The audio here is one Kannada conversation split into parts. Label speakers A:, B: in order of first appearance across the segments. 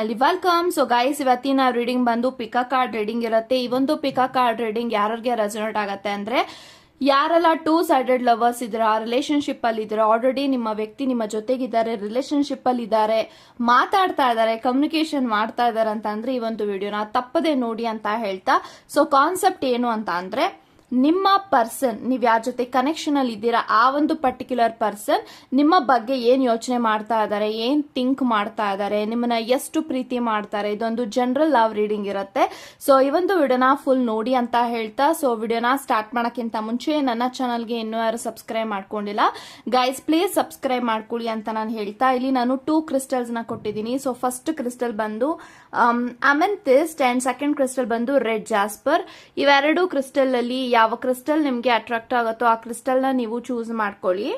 A: Channel welcome. ಸೊ ಗೈಸ್ ಇವತ್ತಿನ ರೀಡಿಂಗ್ ಬಂದು ಪಿಕಾ ಕಾರ್ಡ್ ರೀಡಿಂಗ್ ಇರುತ್ತೆ. ಈ ಒಂದು ಪಿಕಾ ಕಾರ್ಡ್ ರೀಡಿಂಗ್ ಯಾರಿಗೆ ರೆಸಲ್ಟ್ ಆಗುತ್ತೆ ಅಂದ್ರೆ, ಯಾರೆಲ್ಲ ಟೂ ಸೈಡೆಡ್ ಲವರ್ಸ್ ಇದ್ದೀರಾ ರಿಲೇಷನ್ಶಿಪ್ ಅಲ್ಲಿ ಇದ್ರೆ ಆಲ್ರೆಡಿ ನಿಮ್ಮ ವ್ಯಕ್ತಿ ನಿಮ್ಮ ಜೊತೆಗಿದ್ದಾರೆ ರಿಲೇಷನ್ಶಿಪ್ ಅಲ್ಲಿ ಇದ್ದಾರೆ, ಮಾತಾಡ್ತಾ ಇದ್ದಾರೆ ಕಮ್ಯುನಿಕೇಶನ್ ಮಾಡ್ತಾ ಇದ್ದಾರೆ ಅಂತ ಅಂದ್ರೆ ಈ ಒಂದು ವಿಡಿಯೋನ ತಪ್ಪದೆ ನೋಡಿ ಅಂತ ಹೇಳ್ತಾ. ಸೊ ಕಾನ್ಸೆಪ್ಟ್ ಏನು ಅಂತ ಅಂದ್ರೆ ನಿಮ್ಮ ಪರ್ಸನ್ ನೀವು ಯಾರ ಜೊತೆ ಕನೆಕ್ಷನ್ ಅಲ್ಲಿ ಇದ್ದೀರಾ, ಆ ಒಂದು ಪರ್ಟಿಕ್ಯುಲರ್ ಪರ್ಸನ್ ನಿಮ್ಮ ಬಗ್ಗೆ ಏನ್ ಯೋಚನೆ ಮಾಡ್ತಾ ಇದ್ದಾರೆ ಏನ್ ಥಿಂಕ್ ಮಾಡ್ತಾ ಇದ್ದಾರೆ ನಿಮ್ಮನ್ನ ಎಷ್ಟು ಪ್ರೀತಿ ಮಾಡ್ತಾರೆ ಇದೊಂದು ಜನರಲ್ ಲವ್ ರೀಡಿಂಗ್ ಇರುತ್ತೆ. ಸೊ ಈ ಒಂದು ವಿಡಿಯೋನ ಫುಲ್ ನೋಡಿ ಅಂತ ಹೇಳ್ತಾ ಸೊ ವಿಡಿಯೋನ ಸ್ಟಾರ್ಟ್ ಮಾಡೋಕ್ಕಿಂತ ಮುಂಚೆ ನನ್ನ ಚಾನಲ್ಗೆ ಇನ್ನೂ ಯಾರು ಸಬ್ಸ್ಕ್ರೈಬ್ ಮಾಡ್ಕೊಂಡಿಲ್ಲ ಗೈಸ್ ಪ್ಲೀಸ್ ಸಬ್ಸ್ಕ್ರೈಬ್ ಮಾಡ್ಕೊಳ್ಳಿ ಅಂತ ನಾನು ಹೇಳ್ತಾ, ಇಲ್ಲಿ ನಾನು ಟೂ ಕ್ರಿಸ್ಟಲ್ಸ್ನ ಕೊಟ್ಟಿದ್ದೀನಿ. ಸೊ ಫಸ್ಟ್ ಕ್ರಿಸ್ಟಲ್ ಬಂದು ಅಮೆಂಥಿಸ್ಟ್ ಅಂಡ್ ಸೆಕೆಂಡ್ ಕ್ರಿಸ್ಟಲ್ ಬಂದು ರೆಡ್ ಜಾಸ್ಪರ್ ಇವೆರಡು ಕ್ರಿಸ್ಟಲ್ ಅಲ್ಲಿ ಯಾವ ಕ್ರಿಸ್ಟಲ್ ನಿಮ್ಗೆ ಅಟ್ರಾಕ್ಟ್ ಆಗುತ್ತೋ ಆ ಕ್ರಿಸ್ಟಲ್ನ ನೀವು ಚೂಸ್ ಮಾಡ್ಕೊಳ್ಳಿ.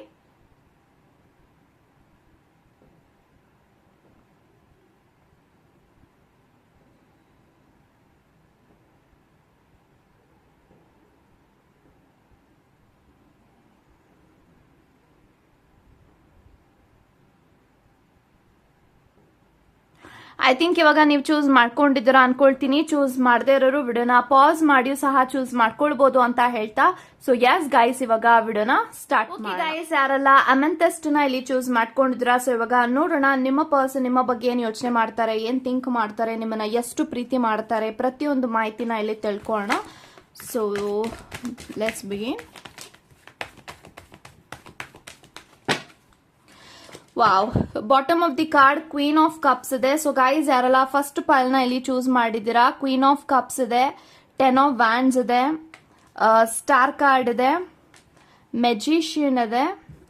A: ಐ ಥಿಂಕ್ ಇವಾಗ ನೀವು ಚೂಸ್ ಮಾಡ್ಕೊಂಡಿದ್ರ ಅನ್ಕೊಳ್ತೀನಿ. ಚೂಸ್ ಮಾಡದೇ ಇರೋರು ವಿಡಿಯೋನ ಪಾಸ್ ಮಾಡಿ ಸಹ ಚೂಸ್ ಮಾಡ್ಕೊಳ್ಬಹುದು ಅಂತ ಹೇಳ್ತಾ. ಸೊ ಯಸ್ ಗೈಸ್ ಇವಾಗ ವಿಡಿಯೋನ ಸ್ಟಾರ್ಟ್ ಗೈಸ್ ಯಾರಲ್ಲ ಅಮೆಂಥೆಸ್ಟ್ನ ಇಲ್ಲಿ ಚೂಸ್ ಮಾಡ್ಕೊಂಡಿದ್ರ ಸೊ ಇವಾಗ ನೋಡೋಣ ನಿಮ್ಮ ಪರ್ಸನ್ ನಿಮ್ಮ ಬಗ್ಗೆ ಏನ್ ಯೋಚನೆ ಮಾಡ್ತಾರೆ ಏನ್ ಥಿಂಕ್ ಮಾಡ್ತಾರೆ ನಿಮ್ಮನ್ನ ಎಷ್ಟು ಪ್ರೀತಿ ಮಾಡ್ತಾರೆ ಪ್ರತಿಯೊಂದು ಮಾಹಿತಿನ ಇಲ್ಲಿ ತಿಳ್ಕೊಳ್ಳೋಣ. So let's begin wow bottom of the card queen of cups ಇದೆ. ಸೊ ಗೈಸ್ ಯಾರಲ್ಲ ಫಸ್ಟ್ನ ಇಲ್ಲಿ ಚೂಸ್ ಮಾಡಿದ್ದೀರಾ? ಕ್ವೀನ್ ಆಫ್ ಕಪ್ಸ್ ಇದೆ. ಟೆನ್ ಆಫ್ ವ್ಯಾಂಡ್ಸ್ ಇದೆ. ಸ್ಟಾರ್ ಕಾರ್ಡ್ ಇದೆ. ಮೆಜಿಷಿಯನ್ ಇದೆ.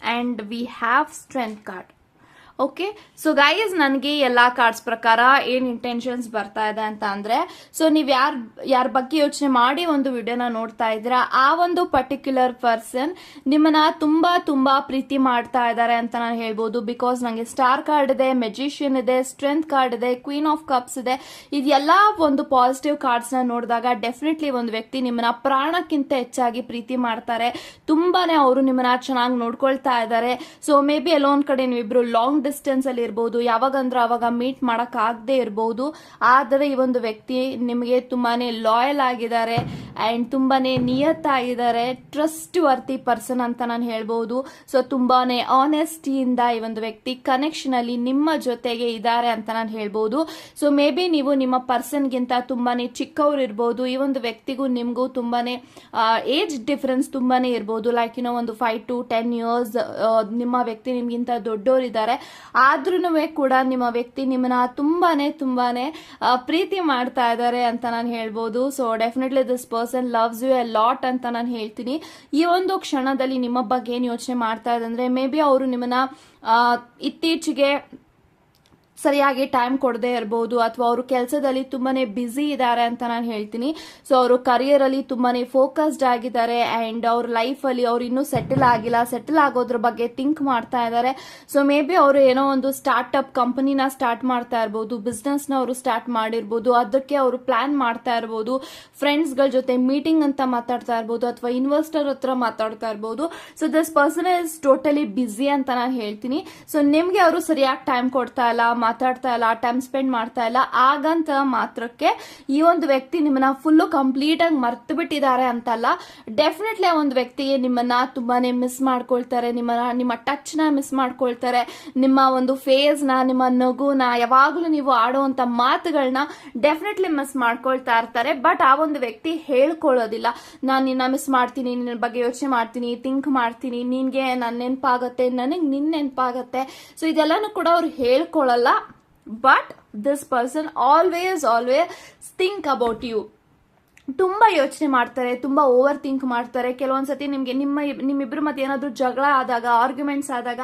A: And we have strength card okay so guys ನನಗೆ ಎಲ್ಲ ಕಾರ್ಡ್ಸ್ ಪ್ರಕಾರ ಏನ್ ಇಂಟೆನ್ಷನ್ಸ್ ಬರ್ತಾ ಇದೆ ಅಂತ ಅಂದರೆ ಸೊ ನೀವು ಯಾರ್, ಯಾರ ಬಗ್ಗೆ ಯೋಚನೆ ಮಾಡಿ ಒಂದು ವಿಡಿಯೋನ ನೋಡ್ತಾ ಇದ್ದೀರಾ, ಆ ಒಂದು ಪರ್ಟಿಕ್ಯುಲರ್ ಪರ್ಸನ್ ನಿಮ್ಮನ್ನ ತುಂಬ ತುಂಬ ಪ್ರೀತಿ ಮಾಡ್ತಾ ಇದ್ದಾರೆ ಅಂತ ನಾನು ಹೇಳ್ಬೋದು. ಬಿಕಾಸ್ ನನಗೆ ಸ್ಟಾರ್ ಕಾರ್ಡ್ ಇದೆ ಮೆಜಿಷಿಯನ್ ಇದೆ ಸ್ಟ್ರೆಂತ್ ಕಾರ್ಡ್ ಇದೆ ಕ್ವೀನ್ ಆಫ್ ಕಪ್ಸ್ ಇದೆ ಇದೆಲ್ಲ ಒಂದು ಪಾಸಿಟಿವ್ ಕಾರ್ಡ್ಸ್ನ ನೋಡಿದಾಗ ಡೆಫಿನೆಟ್ಲಿ ಒಂದು ವ್ಯಕ್ತಿ ನಿಮ್ಮನ್ನ ಪ್ರಾಣಕ್ಕಿಂತ ಹೆಚ್ಚಾಗಿ ಪ್ರೀತಿ ಮಾಡ್ತಾರೆ. ತುಂಬಾನೇ ಅವರು ನಿಮ್ಮನ್ನ ಚೆನ್ನಾಗಿ ನೋಡ್ಕೊಳ್ತಾ ಇದ್ದಾರೆ. ಸೊ ಮೇ ಬಿ ಎಲ್ಲೋ ಒಂದ್ ಕಡೆ ನೀವಿಬ್ರು ಲಾಂಗ್ ಡಿಸ್ಟೆನ್ಸ್ ಅಲ್ಲಿ ಇರ್ಬೋದು, ಯಾವಾಗಂದ್ರೆ ಅವಾಗ ಮೀಟ್ ಮಾಡಕ್ ಆಗದೆ ಇರ್ಬೋದು. ಆದರೆ ಈ ಒಂದು ವ್ಯಕ್ತಿ ನಿಮಗೆ ತುಂಬಾನೇ ಲಾಯಲ್ ಆಗಿದ್ದಾರೆ ಅಂಡ್ ತುಂಬಾನೇ ನಿಯತ್ತಾಗಿದ್ದಾರೆ ಟ್ರಸ್ಟ್ ವರ್ತಿ ಪರ್ಸನ್ ಅಂತ ನಾನು ಹೇಳ್ಬೋದು. ಸೊ ತುಂಬಾನೇ ಆನೆಸ್ಟಿಯಿಂದ ಈ ಒಂದು ವ್ಯಕ್ತಿ ಕನೆಕ್ಷನ್ ಅಲ್ಲಿ ನಿಮ್ಮ ಜೊತೆಗೆ ಇದ್ದಾರೆ ಅಂತ ನಾನು ಹೇಳ್ಬೋದು. ಸೊ ಮೇ ಬಿ ನೀವು ನಿಮ್ಮ ಪರ್ಸನ್ಗಿಂತ ತುಂಬಾನೇ ಚಿಕ್ಕವ್ರು ಇರ್ಬೋದು. ಈ ಒಂದು ವ್ಯಕ್ತಿಗೂ ನಿಮಗೂ ತುಂಬಾನೇ ಏಜ್ ಡಿಫರೆನ್ಸ್ ತುಂಬಾನೇ ಇರ್ಬೋದು. ಲೈಕ್ ಇನ್ನೋ ಒಂದು ಫೈವ್ ಟು ಟೆನ್ ಇಯರ್ಸ್ ನಿಮ್ಮ ವ್ಯಕ್ತಿ ನಿಮ್ಗಿಂತ ದೊಡ್ಡವರಿದ್ದಾರೆ ಆದ್ರೂ ಕೂಡ ನಿಮ್ಮ ವ್ಯಕ್ತಿ ನಿಮ್ಮನ್ನ ತುಂಬಾನೇ ತುಂಬಾನೇ ಪ್ರೀತಿ ಮಾಡ್ತಾ ಇದ್ದಾರೆ ಅಂತ ನಾನು ಹೇಳ್ಬೋದು. So definitely this person loves you a lot ಅಂತ ನಾನು ಹೇಳ್ತೀನಿ. ಈ ಒಂದು ಕ್ಷಣದಲ್ಲಿ ನಿಮ್ಮ ಬಗ್ಗೆ ಏನು ಯೋಚನೆ ಮಾಡ್ತಾ ಇದೆ ಅಂದ್ರೆ ಮೇ ಬಿ ಅವರು ನಿಮ್ಮನ್ನ ಇತ್ತೀಚೆಗೆ ಸರಿಯಾಗಿ ಟೈಮ್ ಕೊಡದೇ ಇರಬಹುದು ಅಥವಾ ಅವರು ಕೆಲಸದಲ್ಲಿ ತುಂಬಾನೇ ಬ್ಯುಸಿ ಇದ್ದಾರೆ ಅಂತ ನಾನು ಹೇಳ್ತೀನಿ. ಸೊ ಅವರು ಕರಿಯರ್ ಅಲ್ಲಿ ತುಂಬಾನೇ ಫೋಕಸ್ಡ್ ಆಗಿದ್ದಾರೆ ಅಂಡ್ ಅವ್ರ ಲೈಫ್ ಅಲ್ಲಿ ಅವ್ರು ಇನ್ನೂ ಸೆಟಲ್ ಆಗಿಲ್ಲ. ಸೆಟಲ್ ಆಗೋದ್ರ ಬಗ್ಗೆ ಥಿಂಕ್ ಮಾಡ್ತಾ ಇದ್ದಾರೆ. ಸೊ ಮೇ ಬಿ ಅವರು ಏನೋ ಒಂದು ಸ್ಟಾರ್ಟ್ ಅಪ್ ಕಂಪನಿನ ಸ್ಟಾರ್ಟ್ ಮಾಡ್ತಾ ಇರ್ಬೋದು ಬಿಸ್ನೆಸ್ನ ಅವರು ಸ್ಟಾರ್ಟ್ ಮಾಡಿರ್ಬೋದು, ಅದಕ್ಕೆ ಅವರು ಪ್ಲಾನ್ ಮಾಡ್ತಾ ಇರ್ಬೋದು ಫ್ರೆಂಡ್ಸ್ಗಳ ಜೊತೆ ಮೀಟಿಂಗ್ ಅಂತ ಮಾತಾಡ್ತಾ ಇರ್ಬೋದು ಅಥವಾ ಇನ್ವೆಸ್ಟರ್ ಹತ್ರ ಮಾತಾಡ್ತಾ ಇರ್ಬೋದು. So this person is totally busy ಅಂತ ನಾನು ಹೇಳ್ತೀನಿ. ಸೊ ನಿಮ್ಗೆ ಅವರು ಸರಿಯಾಗಿ ಟೈಮ್ ಕೊಡ್ತಾ ಇಲ್ಲ ಮಾತಾಡ್ತಾ ಇಲ್ಲ ಟೈಮ್ ಸ್ಪೆಂಡ್ ಮಾಡ್ತಾ ಇಲ್ಲ. ಆಗಂತ ಮಾತ್ರಕ್ಕೆ ಈ ಒಂದು ವ್ಯಕ್ತಿ ನಿಮ್ಮನ್ನ ಫುಲ್ಲು ಕಂಪ್ಲೀಟ್ ಆಗಿ ಮರ್ತು ಬಿಟ್ಟಿದ್ದಾರೆ ಅಂತಲ್ಲ ಡೆಫಿನೆಟ್ಲಿ ಒಂದು ವ್ಯಕ್ತಿಗೆ ನಿಮ್ಮನ್ನ ತುಂಬಾನೇ ಮಿಸ್ ಮಾಡ್ಕೊಳ್ತಾರೆ, ನಿಮ್ಮನ್ನ, ನಿಮ್ಮ ಟಚ್ನ ಮಿಸ್ ಮಾಡ್ಕೊಳ್ತಾರೆ, ನಿಮ್ಮ ಒಂದು ಫೇಸ್ನ, ನಿಮ್ಮ ನಗುನ ಯಾವಾಗಲೂ ನೀವು ಆಡುವಂತ ಮಾತುಗಳನ್ನ ಡೆಫಿನೆಟ್ಲಿ ಮಿಸ್ ಮಾಡ್ಕೊಳ್ತಾ ಇರ್ತಾರೆ. ಬಟ್ ಆ ಒಂದು ವ್ಯಕ್ತಿ ಹೇಳ್ಕೊಳ್ಳೋದಿಲ್ಲ. ನಾನು ನಿನ್ನ ಮಿಸ್ ಮಾಡ್ತೀನಿ, ನಿನ್ನ ಬಗ್ಗೆ ಯೋಚನೆ ಮಾಡ್ತೀನಿ ಥಿಂಕ್ ಮಾಡ್ತೀನಿ, ನಿನ್ಗೆ ನನ್ನ ನೆನಪಾಗತ್ತೆ, ನನಗೆ ನಿನ್ನ ನೆನಪಾಗತ್ತೆ. ಸೊ ಇದೆಲ್ಲಾನು ಕೂಡ ಅವ್ರು ಹೇಳ್ಕೊಳ್ಳಲ್ಲ. But this person always always think about you ತುಂಬ ಯೋಚನೆ ಮಾಡ್ತಾರೆ, ತುಂಬ ಓವರ್ ಥಿಂಕ್ ಮಾಡ್ತಾರೆ. ಕೆಲವೊಂದ್ಸತಿ ನಿಮ್ಗೆ ನಿಮ್ಮ ನಿಮ್ಮಿಬ್ರ ಮತ್ತೆ ಏನಾದ್ರು ಜಗಳ ಆದಾಗ ಆರ್ಗ್ಯುಮೆಂಟ್ಸ್ ಆದಾಗ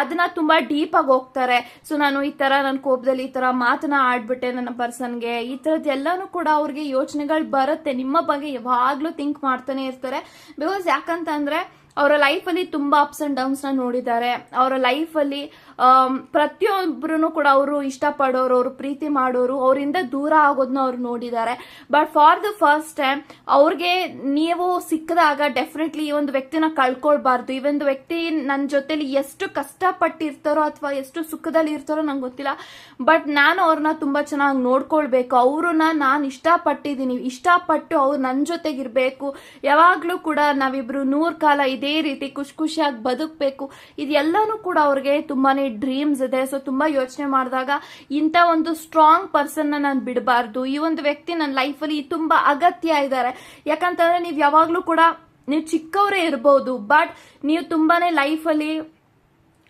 A: ಅದನ್ನ ತುಂಬಾ ಡೀಪ್ ಆಗಿ ಹೋಗ್ತಾರೆ. ಸೊ ನಾನು ಈ ತರ ನನ್ನ ಕೋಪದಲ್ಲಿ ಈ ತರ ಮಾತನ್ನ ಆಡ್ಬಿಟ್ಟೆ ನನ್ನ ಪರ್ಸನ್ಗೆ ಈ ತರದ್ ಎಲ್ಲಾನು ಕೂಡ ಅವ್ರಿಗೆ ಯೋಚನೆಗಳು ಬರುತ್ತೆ. ನಿಮ್ಮ ಬಗ್ಗೆ ಯಾವಾಗ್ಲೂ ಥಿಂಕ್ ಮಾಡ್ತಾನೆ ಇರ್ತಾರೆ. ಬಿಕಾಸ್ ಯಾಕಂತ ಅಂದ್ರೆ ಅವರ ಲೈಫಲ್ಲಿ ತುಂಬಾ ಅಪ್ಸ್ ಅಂಡ್ ಡೌನ್ಸ್ನ ನೋಡಿದ್ದಾರೆ. ಅವರ ಲೈಫಲ್ಲಿ ಪ್ರತಿಯೊಬ್ಬರು ಕೂಡ ಅವರು ಇಷ್ಟಪಡೋರು, ಅವರು ಪ್ರೀತಿ ಮಾಡೋರು, ಅವರಿಂದ ದೂರ ಆಗೋದನ್ನ ಅವ್ರು ನೋಡಿದ್ದಾರೆ. But for the first time ಅವ್ರಿಗೆ ನೀವು ಸಿಕ್ಕದಾಗ ಡೆಫಿನೆಟ್ಲಿ ಈ ಒಂದು ವ್ಯಕ್ತಿನ ಕಳ್ಕೊಳ್ಬಾರ್ದು. ಈ ಒಂದು ವ್ಯಕ್ತಿ ನನ್ನ ಜೊತೆಲಿ ಎಷ್ಟು ಕಷ್ಟಪಟ್ಟಿರ್ತಾರೋ ಅಥವಾ ಎಷ್ಟು ಸುಖದಲ್ಲಿ ಇರ್ತಾರೋ ನಂಗೆ ಗೊತ್ತಿಲ್ಲ. ಬಟ್ ನಾನು ಅವ್ರನ್ನ ತುಂಬಾ ಚೆನ್ನಾಗಿ ನೋಡ್ಕೊಳ್ಬೇಕು. ಅವ್ರನ್ನ ನಾನು ಇಷ್ಟಪಟ್ಟಿದ್ದೀನಿ. ಇಷ್ಟಪಟ್ಟು ಅವ್ರು ನನ್ನ ಜೊತೆಗಿರ್ಬೇಕು. ಯಾವಾಗ್ಲೂ ಕೂಡ ನಾವಿಬ್ರು ನೂರು ಕಾಲ ಇದೇ ರೀತಿ ಖುಷಿ ಖುಷಿಯಾಗಿ ಬದುಕಬೇಕು. ಇದೆಲ್ಲಾನು ಕೂಡ ಅವ್ರಿಗೆ ತುಂಬಾನೇ ಡ್ರೀಮ್ಸ್ ಇದೆ. ಸೊ ತುಂಬಾ ಯೋಚನೆ ಮಾಡಿದಾಗ ಇಂಥ ಒಂದು ಸ್ಟ್ರಾಂಗ್ ಪರ್ಸನ್ ನಾನು ಬಿಡಬಾರ್ದು. ಈ ಒಂದು ವ್ಯಕ್ತಿ ನನ್ನ ಲೈಫಲ್ಲಿ ತುಂಬಾ ಅಗತ್ಯ ಇದ್ದಾರೆ ಯಾಕಂತಂದ್ರೆ ನೀವು ಯಾವಾಗ್ಲೂ ಕೂಡ ನೀವು ಚಿಕ್ಕವರೇ ಇರ್ಬೋದು ಬಟ್ ನೀವು ತುಂಬಾನೇ ಲೈಫಲ್ಲಿ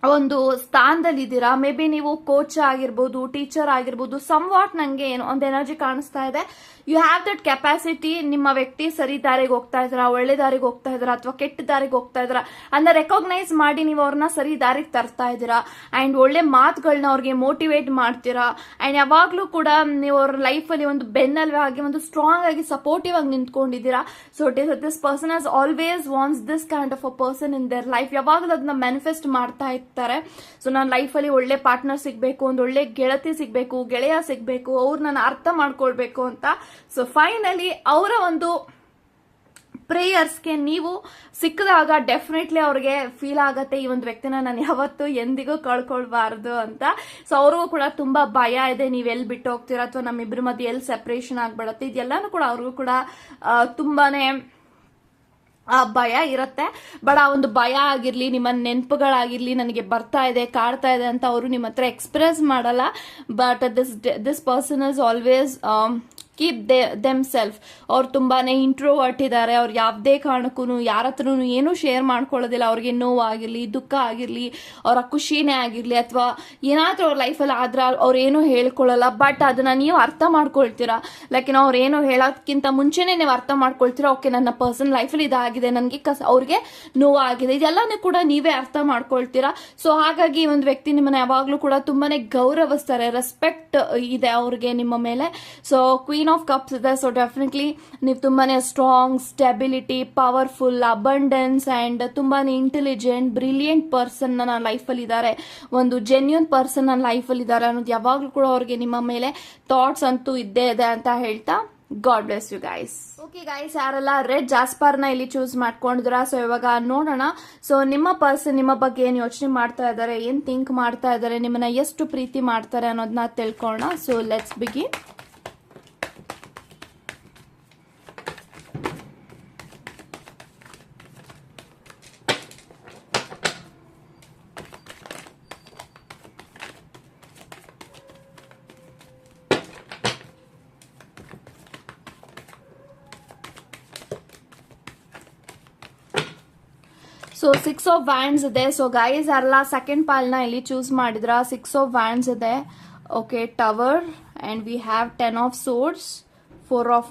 A: ಒಂದು ಸ್ಥಾನದಲ್ಲಿ ಇದ್ದೀರಾ? ಮೇ ಬಿ ನೀವು ಕೋಚ್ ಆಗಿರ್ಬೋದು ಟೀಚರ್ ಆಗಿರ್ಬೋದು ಸಮ್ ವಾಟ್ ನನಗೆ ಏನು ಒಂದು ಎನರ್ಜಿ ಕಾಣಿಸ್ತಾ ಇದೆ. ಯು ಹ್ಯಾವ್ ದಟ್ ಕೆಪಾಸಿಟಿ ನಿಮ್ಮ ವ್ಯಕ್ತಿ ಸರಿ ದಾರಿಗೆ ಹೋಗ್ತಾ ಇದ್ರ, ಒಳ್ಳೆ ದಾರಿಗೆ ಹೋಗ್ತಾ ಇದ್ರ, ಅಥವಾ ಕೆಟ್ಟ ದಾರಿಗೆ ಹೋಗ್ತಾ ಇದ್ರ, ಅದನ್ನ ರೆಕಾಗ್ನೈಸ್ ಮಾಡಿ ನೀವು ಅವ್ರನ್ನ ಸರಿ ದಾರಿಗೆ ತರ್ತಾ ಇದ್ದೀರಾ. ಅಂಡ್ ಒಳ್ಳೆ ಮಾತುಗಳನ್ನ ಅವ್ರಿಗೆ ಮೋಟಿವೇಟ್ ಮಾಡ್ತೀರಾ. ಅಂಡ್ ಯಾವಾಗಲೂ ಕೂಡ ನೀವು ಅವ್ರ ಲೈಫಲ್ಲಿ ಒಂದು ಬೆನ್ನೆಲುಬೆ ಆಗಿ ಒಂದು ಸ್ಟ್ರಾಂಗ್ ಆಗಿ ಸಪೋರ್ಟಿವ್ ಆಗಿ ನಿಂತ್ಕೊಂಡಿದ್ದೀರಾ. So this person as always wants this kind of a person in their life ಯಾವಾಗಲೂ ಅದನ್ನ ಮ್ಯಾನಿಫೆಸ್ಟ್ ಮಾಡ್ತಾ ಇರ್ತಾರೆ. ಸೊ ನನ್ನ ಲೈಫಲ್ಲಿ ಒಳ್ಳೆ ಪಾರ್ಟ್ನರ್ ಸಿಗಬೇಕು, ಒಂದು ಒಳ್ಳೆ ಗೆಳತಿ ಸಿಗಬೇಕು, ಗೆಳೆಯ ಸಿಗಬೇಕು, ಅವ್ರು ನಾನು ಅರ್ಥ ಮಾಡ್ಕೊಳ್ಬೇಕು ಅಂತ ಸೊ ಫೈನಲಿ ಅವರ ಒಂದು ಪ್ರೇಯರ್ಸ್ಗೆ ನೀವು ಸಿಕ್ಕಿದಾಗ ಡೆಫಿನೆಟ್ಲಿ ಅವ್ರಿಗೆ ಫೀಲ್ ಆಗತ್ತೆ ಈ ಒಂದು ವ್ಯಕ್ತಿನ ನಾನು ಯಾವತ್ತೂ ಎಂದಿಗೂ ಕಳ್ಕೊಳ್ಬಾರ್ದು ಅಂತ. ಸೊ ಅವ್ರಿಗೂ ಕೂಡ ತುಂಬಾ ಭಯ ಇದೆ, ನೀವು ಎಲ್ಲಿ ಬಿಟ್ಟು ಹೋಗ್ತೀರಾ ಅಥವಾ ನಮ್ಮಿಬ್ಬರ ಮಧ್ಯೆ ಎಲ್ಲಿ ಸೆಪ್ರೇಷನ್ ಆಗ್ಬಿಡತ್ತೆ? ಇದೆಲ್ಲಾನು ಕೂಡ ಅವ್ರಿಗೂ ಕೂಡ ತುಂಬಾನೇ, ಆ, ಭಯ ಇರುತ್ತೆ. ಬಟ್ ಆ ಒಂದು ಭಯ ಆಗಿರ್ಲಿ, ನಿಮ್ಮ ನೆನಪುಗಳಾಗಿರ್ಲಿ, ನನಗೆ ಬರ್ತಾ ಇದೆ, ಕಾಡ್ತಾ ಇದೆ ಅಂತ ಅವರು ನಿಮ್ಮ ಹತ್ರ ಎಕ್ಸ್ಪ್ರೆಸ್ ಮಾಡಲ್ಲ but this this person is always keep the themself ಅವ್ರು ತುಂಬಾನೇ ಇಂಟ್ರೋವರ್ಟ್ ಇದ್ದಾರೆ. ಅವ್ರು ಯಾವುದೇ ಕಾರಣಕ್ಕೂ ಯಾರ ಹತ್ರನೂ ಏನೂ ಶೇರ್ ಮಾಡ್ಕೊಳ್ಳೋದಿಲ್ಲ. ಅವ್ರಿಗೆ ನೋವಾಗಿರಲಿ ದುಃಖ ಆಗಿರಲಿ, ಅವರ ಖುಷಿನೇ ಆಗಿರಲಿ ಅಥವಾ ಏನಾದರೂ ಅವ್ರ ಲೈಫಲ್ಲಿ ಆದ್ರೆ ಅವ್ರು ಏನೂ ಹೇಳ್ಕೊಳ್ಳಲ್ಲ. ಬಟ್ ಅದನ್ನ ನೀವು ಅರ್ಥ ಮಾಡ್ಕೊಳ್ತೀರಾ? ಲೈಕ್ ಅವ್ರು ಏನೋ ಹೇಳೋದಕ್ಕಿಂತ ಮುಂಚೆನೇ ನೀವು ಅರ್ಥ ಮಾಡ್ಕೊಳ್ತೀರಾ? ಓಕೆ ನನ್ನ ಪರ್ಸನ್ ಲೈಫಲ್ಲಿ ಇದಾಗಿದೆ. ನನಗೆ ಕಸ, ಅವ್ರಿಗೆ ನೋವಾಗಿದೆ ಇದೆಲ್ಲನೂ ಕೂಡ ನೀವೇ ಅರ್ಥ ಮಾಡ್ಕೊಳ್ತೀರಾ? ಸೊ ಹಾಗಾಗಿ ಒಂದು ವ್ಯಕ್ತಿ ನಿಮ್ಮನ್ನ ಯಾವಾಗಲೂ ಕೂಡ ತುಂಬಾನೇ ಗೌರವಿಸ್ತಾರೆ. ರೆಸ್ಪೆಕ್ಟ್ ಇದೆ ಅವ್ರಿಗೆ ನಿಮ್ಮ ಮೇಲೆ. ಸೊ ಕ್ವೀನ್ ಆಫ್ ಕಪ್ಸ್ ಇದೆ ಸೊ ಡೆಫಿನೆಟ್ಲಿ ನೀವು ತುಂಬಾನೇ strong stability powerful abundance and ತುಂಬಾನೇ ಇಂಟೆಲಿಜೆಂಟ್ ಬ್ರಿಲಿಯಂಟ್ ಪರ್ಸನ್ ನನ್ನ ಲೈಫಲ್ಲಿ ಇದ್ದಾರೆ. ಒಂದು ಜೆನ್ಯೂನ್ ಪರ್ಸನ್ ನನ್ನ ಲೈಫಲ್ಲಿ ಇದ್ದಾರೆ ಅನ್ನೋದು ಯಾವಾಗಲೂ ಕೂಡ ಅವ್ರಿಗೆ ನಿಮ್ಮ ಮೇಲೆ ಥಾಟ್ಸ್ ಅಂತೂ ಇದ್ದೇ ಇದೆ ಅಂತ ಹೇಳ್ತಾ God bless you guys okay guys ಯಾರೆಲ್ಲ ರೆಡ್ ಜಾಸ್ಪರ್ನ ಇಲ್ಲಿ ಚೂಸ್ ಮಾಡ್ಕೊಂಡಿದ್ರ ಸೊ ಇವಾಗ ನೋಡೋಣ. ಸೊ ನಿಮ್ಮ ಪರ್ಸನ್ ನಿಮ್ಮ ಬಗ್ಗೆ ಏನು ಯೋಚನೆ ಮಾಡ್ತಾ ಇದ್ದಾರೆ, ಏನು ಥಿಂಕ್ ಮಾಡ್ತಾ ಇದ್ದಾರೆ, ನಿಮ್ಮನ್ನ ಎಷ್ಟು ಪ್ರೀತಿ ಮಾಡ್ತಾರೆ ಅನ್ನೋದನ್ನ ತಿಳ್ಕೊಳ್ಳೋಣ. ಸೊ ಲೆಟ್ಸ್ ಬಿಗಿ ಸೊ ಸಿಕ್ಸ್ ಆಫ್ ವ್ಯಾಂಡ್ಸ್ ಇದೆ. ಸೊ ಗೈಸ್ ಯಾರೆಲ್ಲ ಸೆಕೆಂಡ್ ಪಾಲ್ನ ಇಲ್ಲಿ ಚೂಸ್ ಮಾಡಿದ್ರ? ಸಿಕ್ಸ್ ಆಫ್ ವ್ಯಾಂಡ್ಸ್ ಇದೆ. Okay tower and we have ten of swords four of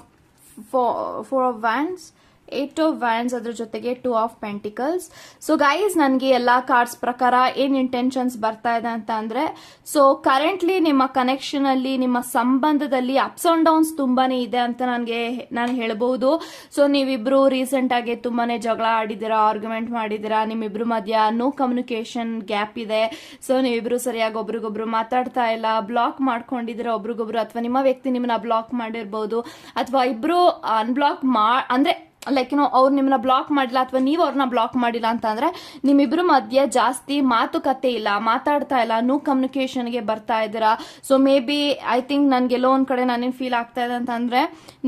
A: four of wands eight of wands ಅದ್ರ ಜೊತೆಗೆ two of pentacles so guys ನನಗೆ ಎಲ್ಲ ಕಾರ್ಡ್ಸ್ ಪ್ರಕಾರ ಏನ್ ಇಂಟೆನ್ಷನ್ಸ್ ಬರ್ತಾ ಇದೆ ಅಂತ ಅಂದರೆ ಸೊ ಕರೆಂಟ್ಲಿ ನಿಮ್ಮ ಕನೆಕ್ಷನ್ ಅಲ್ಲಿ ನಿಮ್ಮ ಸಂಬಂಧದಲ್ಲಿ ಅಪ್ಸ್ ಅಂಡ್ ಡೌನ್ಸ್ ತುಂಬಾನೇ ಇದೆ ಅಂತ ನನಗೆ ನಾನು ಹೇಳ್ಬಹುದು ಸೊ ನೀವಿಬ್ರು ರೀಸೆಂಟ್ ಆಗಿ ತುಂಬಾನೇ ಜಗಳ ಆಡಿದ್ದೀರಾ ಆರ್ಗ್ಯುಮೆಂಟ್ ಮಾಡಿದ್ದೀರಾ ನಿಮ್ಮಿಬ್ರು ಮಧ್ಯ ನೋ ಕಮ್ಯುನಿಕೇಷನ್ ಗ್ಯಾಪ್ ಇದೆ ಸೊ ನೀವಿಬ್ರು ಸರಿಯಾಗಿ ಒಬ್ರಿಗೊಬ್ರು ಮಾತಾಡ್ತಾ ಇಲ್ಲ ಬ್ಲಾಕ್ ಮಾಡ್ಕೊಂಡಿದ್ದೀರಾ ಒಬ್ರಿಗೊಬ್ರು ಅಥವಾ ನಿಮ್ಮ ವ್ಯಕ್ತಿ ನಿಮ್ಮನ್ನ ಬ್ಲಾಕ್ ಮಾಡಿರ್ಬೋದು ಅಥವಾ ಇಬ್ರು ಅನ್ಬ್ಲಾಕ್ ಮಾ ಅಂದ್ರೆ ಲೈಕ್ ಏನೋ ಅವ್ರು ನಿಮ್ಮನ್ನ ಬ್ಲಾಕ್ ಮಾಡಿಲ್ಲ ಅಥವಾ ನೀವು ಅವ್ರನ್ನ ಬ್ಲಾಕ್ ಮಾಡಿಲ್ಲ ಅಂತ ಅಂದ್ರೆ ನಿಮ್ಮಿಬ್ರು ಮಧ್ಯೆ ಜಾಸ್ತಿ ಮಾತುಕತೆ ಇಲ್ಲ, ಮಾತಾಡ್ತಾ ಇಲ್ಲ ನೋ ಕಮ್ಯುನಿಕೇಶನ್ಗೆ ಬರ್ತಾ ಇದ್ದೀರಾ. So maybe I think ನನ್ಗೆಲ್ಲೋ ಒಂದ್ ಕಡೆ ನಾನೇನು ಫೀಲ್ ಆಗ್ತಾ ಇದೆ ಅಂತಂದ್ರೆ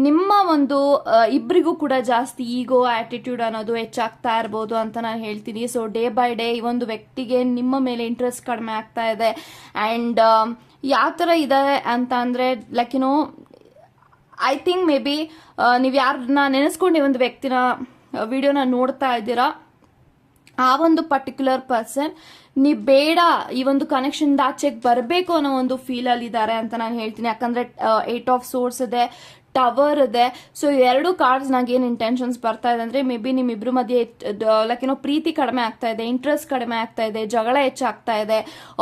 A: ನಿಮ್ಮ ಒಂದು ಇಬ್ಬರಿಗೂ ಕೂಡ ಜಾಸ್ತಿ ಈಗೋ ಆಟಿಟ್ಯೂಡ್ ಅನ್ನೋದು ಹೆಚ್ಚಾಗ್ತಾ ಇರ್ಬೋದು ಅಂತ ನಾನು ಹೇಳ್ತೀನಿ. ಸೊ ಡೇ ಬೈ ಡೇ ಈ ಒಂದು ವ್ಯಕ್ತಿಗೆ ನಿಮ್ಮ ಮೇಲೆ ಇಂಟ್ರೆಸ್ಟ್ ಕಡಿಮೆ ಆಗ್ತಾ ಇದೆ. ಅಂಡ್ ಯಾವ ಥರ ಇದೆ ಅಂತ ಅಂದರೆ ಲೈಕ್ ಏನೋ ಐ ಥಿಂಕ್ ಮೇ ಬಿ ನೀವು ಯಾರನ್ನ ನೆನೆಸ್ಕೊಂಡು ಒಂದು ವ್ಯಕ್ತಿನ ವಿಡಿಯೋನ ನೋಡ್ತಾ ಇದ್ದೀರಾ? ಆ ಒಂದು ಪರ್ಟಿಕ್ಯುಲರ್ ಪರ್ಸನ್ ನೀವು ಬೇಡ ಈ ಒಂದು ಕನೆಕ್ಷನ್ ಆಚೆಗೆ ಬರಬೇಕು ಅನ್ನೋ ಒಂದು ಫೀಲಲ್ಲಿ ಇದ್ದಾರೆ ಅಂತ ನಾನು ಹೇಳ್ತೀನಿ. ಯಾಕಂದರೆ ಏಟ್ ಆಫ್ ಸೋರ್ಸ್ ಇದೆ ಟವರ್ ಇದೆ. ಸೊ ಎರಡು ಕಾರ್ಡ್ಸ್ ನಾಗ ಏನು ಇಂಟೆನ್ಷನ್ಸ್ ಬರ್ತಾ ಇದೆ ಅಂದ್ರೆ ಮೇ ಬಿ ನಿಮ್ಮಿಬ್ರು ಮಧ್ಯೆ ಲೈಕ್ ಏನೋ ಪ್ರೀತಿ ಕಡಿಮೆ ಆಗ್ತಾ ಇದೆ ಇಂಟ್ರೆಸ್ಟ್ ಕಡಿಮೆ ಆಗ್ತಾ ಇದೆ, ಜಗಳ ಹೆಚ್ಚಾಗ್ತಾ ಇದೆ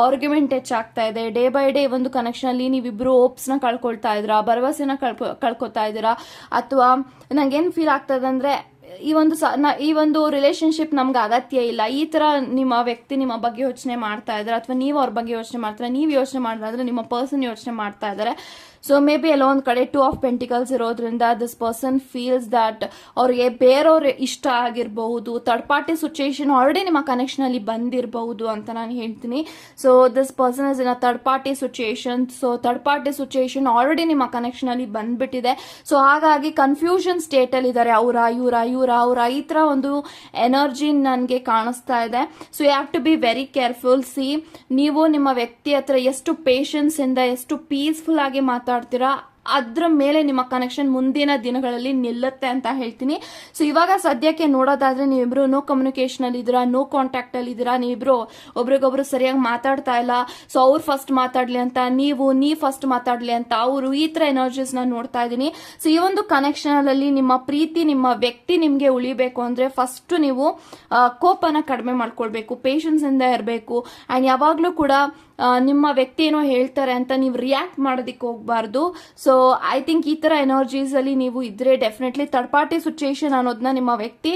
A: ಆರ್ಗ್ಯುಮೆಂಟ್ ಹೆಚ್ಚಾಗ್ತಾ ಇದೆ ಡೇ ಬೈ ಡೇ ಒಂದು ಕನೆಕ್ಷನ್ ಅಲ್ಲಿ ನೀವಿಬ್ರು ಹೋಪ್ಸ್ನ ಕಳ್ಕೊಳ್ತಾ ಇದ್ದೀರಾ, ಭರವಸೆನ ಕಳ್ಕೊ, ಕಳ್ಕೊತಾ ಇದ್ದೀರಾ, ಅಥವಾ ನಂಗೇನ್ ಫೀಲ್ ಆಗ್ತಾ ಇದೆ ಅಂದ್ರೆ, ಈ ಒಂದು ಈ ಒಂದು ರಿಲೇಶನ್ಶಿಪ್ ನಮ್ಗೆ ಅಗತ್ಯ ಇಲ್ಲ. ಈ ತರ ನಿಮ್ಮ ವ್ಯಕ್ತಿ ನಿಮ್ಮ ಬಗ್ಗೆ ಯೋಚನೆ ಮಾಡ್ತಾ ಇದ್ದಾರೆ, ಅಥವಾ ನೀವು ಅವ್ರ ಬಗ್ಗೆ ಯೋಚನೆ ಮಾಡ್ತಾರೆ, ನೀವು ಯೋಚನೆ ಮಾಡಿದ್ರೆ ನಿಮ್ಮ ಪರ್ಸನ್ ಯೋಚನೆ ಮಾಡ್ತಾ ಇದ್ದಾರೆ. ಸೊ ಮೇ ಬಿ ಎಲ್ಲೋ ಒಂದು ಕಡೆ ಟೂ ಆಫ್ ಪೆಂಟಿಕಲ್ಸ್ ಇರೋದ್ರಿಂದ ದಿಸ್ ಪರ್ಸನ್ ಫೀಲ್ಸ್ ದಟ್ ಅವ್ರಿಗೆ ಬೇರೆಯವ್ರ ಇಷ್ಟ ಆಗಿರಬಹುದು ಥರ್ಡ್ ಪಾರ್ಟಿ ಸಿಚುಯೇಷನ್ ಆಲ್ರೆಡಿ ನಿಮ್ಮ ಕನೆಕ್ಷನ್ ಅಲ್ಲಿ ಬಂದಿರಬಹುದು ಅಂತ ನಾನು ಹೇಳ್ತೀನಿ. So this person is in a third party situation so third party situation already ನಿಮ್ಮ ಕನೆಕ್ಷನ್ ಅಲ್ಲಿ ಬಂದ್ಬಿಟ್ಟಿದೆ. ಸೊ ಹಾಗಾಗಿ ಕನ್ಫ್ಯೂಷನ್ ಸ್ಟೇಟ್ ಅಲ್ಲಿ ಇದ್ದಾರೆ. ಅವರ, ಇವರ ಇವರ, ಅವರ ಈ ತರ ಒಂದು ಎನರ್ಜಿ ನನಗೆ ಕಾಣಿಸ್ತಾ ಇದೆ. So you have to be very careful see ನೀವು ನಿಮ್ಮ ವ್ಯಕ್ತಿ ಹತ್ರ ಎಷ್ಟು ಪೇಷನ್ಸ್ ಇಂದ, ಎಷ್ಟು ಪೀಸ್ಫುಲ್ ಆಗಿ ಮಾತಾಡ್ತೀರಾ? ಅದ್ರ ಮೇಲೆ ನಿಮ್ಮ ಕನೆಕ್ಷನ್ ಮುಂದಿನ ದಿನಗಳಲ್ಲಿ ನಿಲ್ಲುತ್ತೆ ಅಂತ ಹೇಳ್ತೀನಿ. ಸೊ ಇವಾಗ ಸದ್ಯಕ್ಕೆ ನೋಡೋದಾದ್ರೆ ನೀವಿಬ್ರು ನೋ ಕಮ್ಯುನಿಕೇಶನ್ ಅಲ್ಲಿ ಇದ್ದೀರಾ ನೋ ಕಾಂಟ್ಯಾಕ್ಟ್ ಅಲ್ಲಿ ಇದ್ದೀರಾ, ನೀವಿಬ್ರು ಒಬ್ರಿಗೊಬ್ರು ಸರಿಯಾಗಿ ಮಾತಾಡ್ತಾ ಇಲ್ಲ. ಸೊ ಅವ್ರು ಫಸ್ಟ್ ಮಾತಾಡ್ಲಿ ಅಂತ, ನೀವು, ನೀ ಫಸ್ಟ್ ಮಾತಾಡ್ಲಿ ಅಂತ, ಅವರು ಈ ತರ ಎನರ್ಜೀಸ್ನ ನೋಡ್ತಾ ಇದ್ದೀನಿ. ಸೊ ಈ ಒಂದು ಕನೆಕ್ಷನ್ ಅಲ್ಲಿ ನಿಮ್ಮ ಪ್ರೀತಿ, ನಿಮ್ಮ ವ್ಯಕ್ತಿ ನಿಮ್ಗೆ ಉಳಿಬೇಕು ಅಂದ್ರೆ ಫಸ್ಟ್ ನೀವು ಕೋಪನ ಕಡಿಮೆ ಮಾಡ್ಕೊಳ್ಬೇಕು ಪೇಷನ್ಸ್ ಇಂದ ಇರಬೇಕು. ಅಂಡ್ ಯಾವಾಗ್ಲೂ ಕೂಡ ನಿಮ್ಮ ವ್ಯಕ್ತಿ ಏನೋ ಹೇಳ್ತಾರೆ ಅಂತ ನೀವು ರಿಯಾಕ್ಟ್ ಮಾಡೋದಕ್ಕೆ ಹೋಗ್ಬಾರ್ದು. ಸೊ ಐ ಥಿಂಕ್ ಈ ತರ ಎನರ್ಜೀಸ್ ಅಲ್ಲಿ ನೀವು ಇದ್ರೆ ಡೆಫಿನೆಟ್ಲಿ ಥರ್ಡ್ ಪಾರ್ಟಿ ಸಿಚುಯೇಷನ್ ಅನ್ನೋದನ್ನ ನಿಮ್ಮ ವ್ಯಕ್ತಿ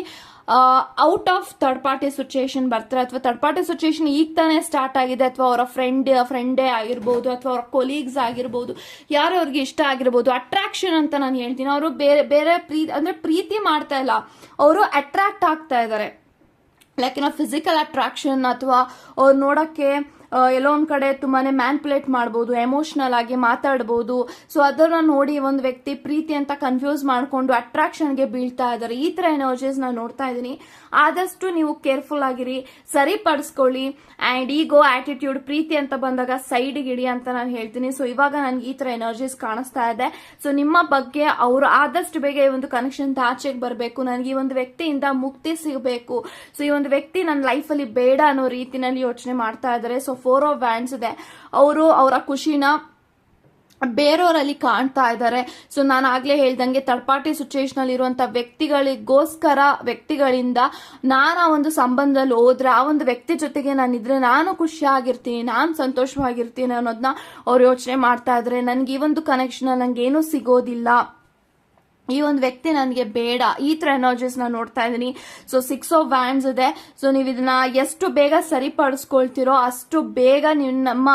A: out of third party situation ಬರ್ತಾರೆ. ಅಥವಾ ಥರ್ಡ್ ಪಾರ್ಟಿ ಸಿಚುಯೇಷನ್ ಈಗ ತಾನೇ ಸ್ಟಾರ್ಟ್ ಆಗಿದೆ. ಅಥವಾ ಅವರ ಫ್ರೆಂಡ್ ಫ್ರೆಂಡೇ ಆಗಿರ್ಬೋದು ಅಥವಾ ಅವರ ಕೊಲೀಗ್ಸ್ ಆಗಿರ್ಬೋದು. ಯಾರೋ ಅವ್ರಿಗೆ ಇಷ್ಟ ಆಗಿರ್ಬೋದು. ಅಟ್ರಾಕ್ಷನ್ ಅಂತ ನಾನು ಹೇಳ್ತೀನಿ. ಅವರು ಬೇರೆ ಬೇರೆ ಪ್ರೀತಿ ಅಂದ್ರೆ ಪ್ರೀತಿ ಮಾಡ್ತಾ ಇಲ್ಲ. ಅವರು ಅಟ್ರಾಕ್ಟ್ ಆಗ್ತಾ ಇದ್ದಾರೆ. ಲೈಕ್ ಏನೋ ಫಿಸಿಕಲ್ ಅಟ್ರಾಕ್ಷನ್ ಅಥವಾ ಅವ್ರು ನೋಡಕ್ಕೆ ಎಲ್ಲೋ ಒಂದ್ ಕಡೆ ತುಂಬಾನೇ ಮ್ಯಾನ್ಪುಲೇಟ್ ಮಾಡ್ಬೋದು ಎಮೋಷನಲ್ ಆಗಿ ಮಾತಾಡ್ಬೋದು. ಸೊ ಅದನ್ನ ನೋಡಿ ಒಂದು ವ್ಯಕ್ತಿ ಪ್ರೀತಿ ಅಂತ ಕನ್ಫ್ಯೂಸ್ ಮಾಡ್ಕೊಂಡು ಅಟ್ರಾಕ್ಷನ್ಗೆ ಬೀಳ್ತಾ ಇದ್ದಾರೆ. ಈ ತರ ಎನರ್ಜೀಸ್ ನಾನು ನೋಡ್ತಾ ಇದ್ದೀನಿ. ಆದಷ್ಟು ನೀವು ಕೇರ್ಫುಲ್ ಆಗಿರಿ, ಸರಿಪಡಿಸ್ಕೊಳ್ಳಿ. ಅಂಡ್ ಈಗೋ ಆಟಿಟ್ಯೂಡ್ ಪ್ರೀತಿ ಅಂತ ಬಂದಾಗ ಸೈಡ್ಗೆ ಇಡಿ ಅಂತ ನಾನು ಹೇಳ್ತೀನಿ. ಸೊ ಇವಾಗ ನನ್ಗೆ ಈ ತರ ಎನರ್ಜೀಸ್ ಕಾಣಿಸ್ತಾ ಇದೆ. ಸೊ ನಿಮ್ಮ ಬಗ್ಗೆ ಅವರು ಆದಷ್ಟು ಬೇಗ ಈ ಒಂದು ಕನೆಕ್ಷನ್ ಆಚೆಗೆ ಬರಬೇಕು. ನನಗೆ ಈ ಒಂದು ವ್ಯಕ್ತಿಯಿಂದ ಮುಕ್ತಿ ಸಿಗಬೇಕು. ಸೊ ಈ ಒಂದು ವ್ಯಕ್ತಿ ನನ್ನ ಲೈಫಲ್ಲಿ ಬೇಡ ಅನ್ನೋ ರೀತಿನಲ್ಲಿ ಯೋಚನೆ ಮಾಡ್ತಾ ಇದ್ದಾರೆ. ಸೊ ಫೋರ್ ಆಫ್ ಇದೆ. ಅವರು ಅವರ ಖುಷಿನ ಬೇರೆಯವರಲ್ಲಿ ಕಾಣ್ತಾ ಇದ್ದಾರೆ. ಸೊ, ನಾನು ಆಗ್ಲೇ ಹೇಳ್ದಂಗೆ ಪಾರ್ಟಿ ಸಿಚುಯೇಷನ್ ಅಲ್ಲಿ ಇರುವಂತ ವ್ಯಕ್ತಿಗಳಿಗೋಸ್ಕರ, ವ್ಯಕ್ತಿಗಳಿಂದ ನಾನು ಆ ಒಂದು ಸಂಬಂಧದಲ್ಲಿ ಹೋದ್ರೆ ಆ ಒಂದು ವ್ಯಕ್ತಿ ಜೊತೆಗೆ ನಾನು ಇದ್ರೆ ನಾನು ಖುಷಿಯಾಗಿರ್ತೀನಿ ನಾನು ಸಂತೋಷವಾಗಿರ್ತೀನಿ ಅನ್ನೋದನ್ನ ಅವ್ರು ಯೋಚನೆ ಮಾಡ್ತಾ ಇದ್ರೆ ನನ್ಗೆ ಈ ಒಂದು ಕನೆಕ್ಷನ್ ನಂಗೆ ಏನೂ ಸಿಗೋದಿಲ್ಲ. ಈ ಒಂದು ವ್ಯಕ್ತಿ ನನಗೆ ಬೇಡ. ಈ ತರ ಎನರ್ಜೀಸ್ ನಾನು ನೋಡ್ತಾ ಇದ್ದೀನಿ. ಸೊ ಸಿಕ್ಸ್ ಆಫ್ ವ್ಯಾಂಡ್ಸ್ ಇದೆ. ಸೊ ನೀವು ಇದನ್ನ ಎಷ್ಟು ಬೇಗ ಸರಿಪಡಿಸ್ಕೊಳ್ತಿರೋ ಅಷ್ಟು ಬೇಗ ನೀವು ನಮ್ಮ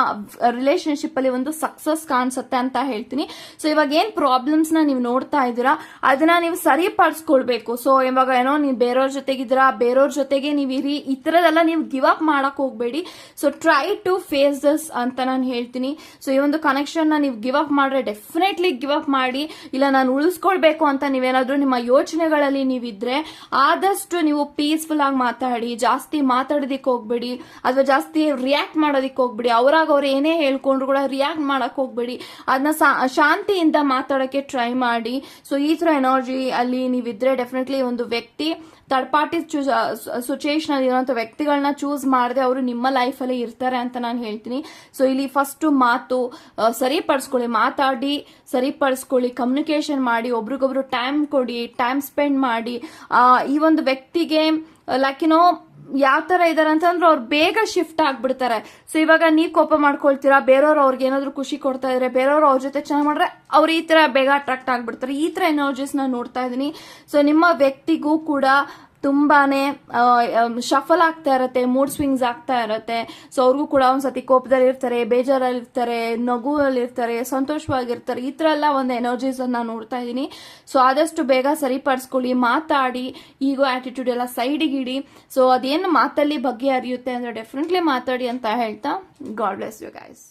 A: ರಿಲೇಶನ್ಶಿಪ್ ಅಲ್ಲಿ ಒಂದು ಸಕ್ಸಸ್ ಕಾಣಿಸುತ್ತೆ ಅಂತ ಹೇಳ್ತೀನಿ. ಸೊ ಇವಾಗ ಏನ್ ಪ್ರಾಬ್ಲಮ್ಸ್ನ ನೀವು ನೋಡ್ತಾ ಇದ್ದೀರಾ, ಅದನ್ನ ನೀವು ಸರಿಪಡಿಸ್ಕೊಳ್ಬೇಕು. ಸೊ ಇವಾಗ ಏನೋ ನೀವು ಬೇರೆಯವ್ರ ಜೊತೆಗಿದ್ದೀರಾ ಬೇರೆಯವ್ರ ಜೊತೆಗೆ ನೀವು ಇರಿ ಈ ತರದೆಲ್ಲ ನೀವು ಗಿವ್ ಅಪ್ ಮಾಡಕ್ ಹೋಗ್ಬೇಡಿ. So try to face this ಅಂತ ನಾನು ಹೇಳ್ತೀನಿ. ಸೊ ಈ ಒಂದು ಕನೆಕ್ಷನ್ನ ನೀವು ಗಿವ್ ಅಪ್ ಮಾಡ್ರೆ ಡೆಫಿನೆಟ್ಲಿ ಗಿವ್ ಅಪ್ ಮಾಡಿ. ಇಲ್ಲ, ನಾನು ಉಳಿಸ್ಕೊಳ್ಬೇಕು ಅಂತ ನೀವೇನಾದ್ರೂ ನಿಮ್ಮ ಯೋಚನೆಗಳಲ್ಲಿ ನೀವಿದ್ರೆ ಆದಷ್ಟು ನೀವು ಪೀಸ್ಫುಲ್ ಆಗಿ ಮಾತಾಡಿ, ಜಾಸ್ತಿ ಮಾತಾಡೋದಿಕ್ ಹೋಗ್ಬೇಡಿ, ಅಥವಾ ಜಾಸ್ತಿ ರಿಯಾಕ್ಟ್ ಮಾಡೋದಿಕ್ ಹೋಗ್ಬೇಡಿ. ಅವ್ರಾಗ ಅವ್ರು ಏನೇ ಹೇಳ್ಕೊಂಡ್ರು ಕೂಡ ರಿಯಾಕ್ಟ್ ಮಾಡಕ್ ಹೋಗ್ಬೇಡಿ. ಅದನ್ನ ಶಾಂತಿಯಿಂದ ಮಾತಾಡಕ್ಕೆ ಟ್ರೈ ಮಾಡಿ. ಸೊ ಈ ತರ ಎನರ್ಜಿ ಅಲ್ಲಿ ನೀವಿದ್ರೆ ಡೆಫಿನೆಟ್ಲಿ ಒಂದು ವ್ಯಕ್ತಿ ಥರ್ಡ್ ಪಾರ್ಟಿ ಸಿಚುಯೇಷನ್ ಅಲ್ಲಿ ಇರುವಂತ ವ್ಯಕ್ತಿಗಳನ್ನ ಚೂಸ್ ಮಾಡದೆ ಅವರು ನಿಮ್ಮ ಲೈಫ್ ಅಲ್ಲಿ ಇರ್ತಾರೆ ಅಂತ ನಾನು ಹೇಳ್ತೀನಿ. ಸೊ ಇಲ್ಲಿ ಫಸ್ಟ್ ಮಾತು ಸರಿಪಡಿಸ್ಕೊಳ್ಳಿ, ಮಾತಾಡಿ, ಸರಿಪಡಿಸ್ಕೊಳ್ಳಿ ಕಮ್ಯುನಿಕೇಷನ್ ಮಾಡಿ, ಒಬ್ರಿಗೊಬ್ರು ಟೈಮ್ ಕೊಡಿ ಟೈಮ್ ಸ್ಪೆಂಡ್ ಮಾಡಿ. ಈ ಒಂದು ವ್ಯಕ್ತಿಗೆ ಲೈಕ್ ಯುನೋ ಯಾವ ತರ ಇದಾರೆ ಅಂತಂದ್ರೆ ಅವ್ರು ಬೇಗ ಶಿಫ್ಟ್ ಆಗ್ಬಿಡ್ತಾರೆ. ಸೊ ಇವಾಗ ನೀವು ಕೋಪ ಮಾಡ್ಕೊಳ್ತೀರಾ, ಬೇರೆಯವ್ರು ಅವ್ರಿಗೆ ಏನಾದರೂ ಖುಷಿ ಕೊಡ್ತಾ ಇದ್ರೆ, ಬೇರೆಯವ್ರು ಅವ್ರ ಜೊತೆ ಚೆನ್ನಾಗಿ ಮಾಡ್ರೆ ಅವ್ರು ಈ ತರ ಬೇಗ ಅಟ್ರಾಕ್ಟ್ ಆಗ್ಬಿಡ್ತಾರೆ. ಈ ತರ ಎನರ್ಜೀಸ್ ನಾನು ನೋಡ್ತಾ ಇದೀನಿ ಸೊ ನಿಮ್ಮ ವ್ಯಕ್ತಿಗೂ ಕೂಡ ತುಂಬಾನೇ ಶಫಲ್ ಆಗ್ತಾ ಇರುತ್ತೆ ಮೂಡ್ ಸ್ವಿಂಗ್ಸ್ ಆಗ್ತಾ ಇರುತ್ತೆ. ಸೊ ಅವ್ರಿಗೂ ಕೂಡ ಒಂದ್ಸತಿ ಕೋಪದಲ್ಲಿ ಇರ್ತಾರೆ, ಬೇಜಾರಲ್ಲಿ ಇರ್ತಾರೆ, ನಗುವಲ್ಲಿ ಇರ್ತಾರೆ, ಸಂತೋಷವಾಗಿರ್ತಾರೆ. ಈ ಥರ ಎಲ್ಲ ಒಂದು ಎನರ್ಜೀಸ್ ಅನ್ನ ನೋಡ್ತಾ ಇದ್ದೀನಿ ಸೊ ಆದಷ್ಟು ಬೇಗ ಸರಿಪಡಿಸ್ಕೊಳ್ಳಿ, ಮಾತಾಡಿ, ಈಗೋ ಆಟಿಟ್ಯೂಡ್ ಎಲ್ಲ ಸೈಡಿಗೆ ಇಡಿ. ಸೊ ಅದೇನು ಮಾತಲ್ಲಿ ಬಗ್ಗೆ ಅರಿಯುತ್ತೆ ಅಂದ್ರೆ ಡೆಫಿನೆಟ್ಲಿ ಮಾತಾಡಿ ಅಂತ ಹೇಳ್ತಾ ಗಾಡ್ ಬ್ಲೆಸ್ ಯು ಗೈಸ್